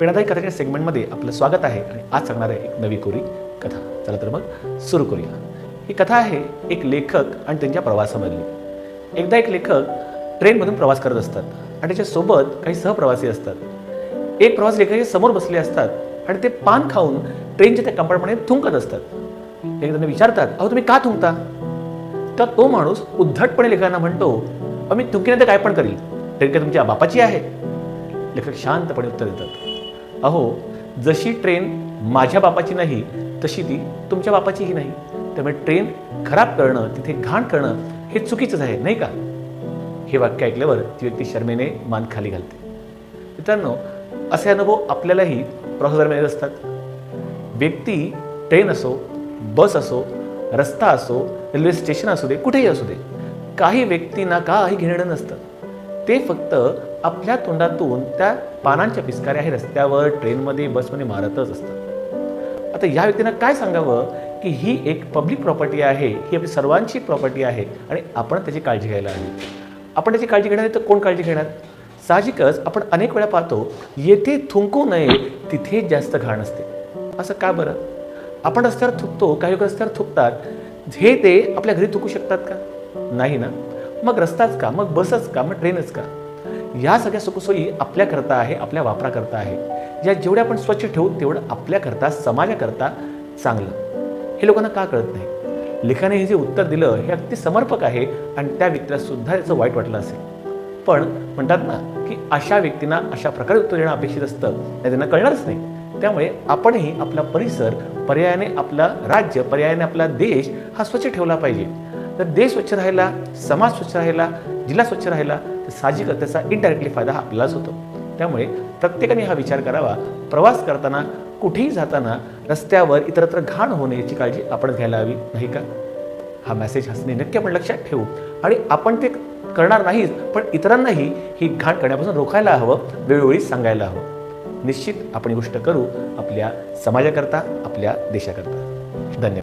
पिणादाई कथाच्या सेगमेंटमध्ये आपलं स्वागत आहे आणि आज सांगणार आहे एक नवी कोरी कथा. चला तर मग सुरू करूया. ही कथा आहे एक लेखक आणि त्यांच्या प्रवासामधली. एकदा एक लेखक ट्रेनमधून प्रवास करत असतात आणि त्याच्यासोबत काही सहप्रवासी असतात. एक प्रवास लेखकाच्या समोर बसले असतात आणि ते पान खाऊन ट्रेनच्या त्या कंपार्टमेंटमध्ये थुंकत असतात. एकदा विचारतात अहो तुम्ही का थुंकता? तर तो माणूस उद्धटपणे लेखकांना म्हणतो मी थुंकीने तर काय पण करील. ट्रेन काय तुमच्या बापाची आहे? लेखक शांतपणे उत्तर देतात अहो जशी ट्रेन माझ्या बापाची नाही तशी ती तुमच्या बापाचीही नाही. त्यामुळे ट्रेन खराब करणं तिथे घाण करणं हे चुकीचंच आहे नाही का? हे वाक्य ऐकल्यावर ती व्यक्ती शर्मेने मान खाली घालते. मित्रांनो असे अनुभव आपल्यालाही प्रवासादरम्यान येत असतात. व्यक्ती ट्रेन असो बस असो रस्ता असो रेल्वे स्टेशन असू दे कुठेही असू दे काही व्यक्तींना काही घेणं नसतं. ते फक्त आपल्या तोंडातून त्या पानांच्या पिचकाऱ्या हे रस्त्यावर ट्रेनमध्ये बसमध्ये मारतच असतात. आता या व्यक्तीनं काय सांगावं की ही एक पब्लिक प्रॉपर्टी आहे ही आपली सर्वांची प्रॉपर्टी आहे आणि आपण त्याची काळजी घ्यायला हवी. आपण त्याची काळजी घेणार तर कोण काळजी घेणार? साहजिकच आपण अनेक वेळा पाहतो येथे थुंकू नये तिथे जास्त घाण असते. असं का बरं? आपण रस्त्यावर थुकतो काही लोक रस्त्यावर थुकतात. हे ते आपल्या घरी थुकू शकतात का? नाही ना? मग रस्ताच का? मग बसच का? मग ट्रेनच का? या सगळ्या सुखसोयी आपल्याकरता आहे आपल्या वापराकरता आहे. या जेवढ्या आपण स्वच्छ ठेवू तेवढं आपल्याकरता समाजाकरता चांगलं. हे लोकांना का कळत नाही? लेखाने हे जे उत्तर दिलं हे अगदी समर्पक आहे आणि त्या व्यक्तीला सुद्धा याचं वाईट वाटलं असेल. पण म्हणतात ना की अशा व्यक्तींना अशा प्रकारे उत्तर देणं अपेक्षित असतं हे त्यांना कळणारच नाही. त्यामुळे आपणही आपला परिसर पर्यायाने आपला राज्य पर्यायाने आपला देश हा स्वच्छ ठेवला पाहिजे. तर देश स्वच्छ राहिला समाज स्वच्छ राहिला जिल्हा स्वच्छ राहिला तर साहजिकच त्याचा इनडायरेक्टली फायदा हा आपल्यालाच होतो. त्यामुळे प्रत्येकाने हा विचार करावा. प्रवास करताना कुठेही जाताना रस्त्यावर इतरत्र घाण होणे याची काळजी आपण घ्यायला हवी नाही का? हा मेसेज हसणे नक्की आपण लक्षात ठेवू. आणि आपण ते करणार नाहीच पण इतरांनाही ही घाण करण्यापासून रोखायला हवं वेळोवेळी सांगायला हवं. निश्चित आपण गोष्ट करू आपल्या समाजाकरता आपल्या देशाकरता. धन्यवाद.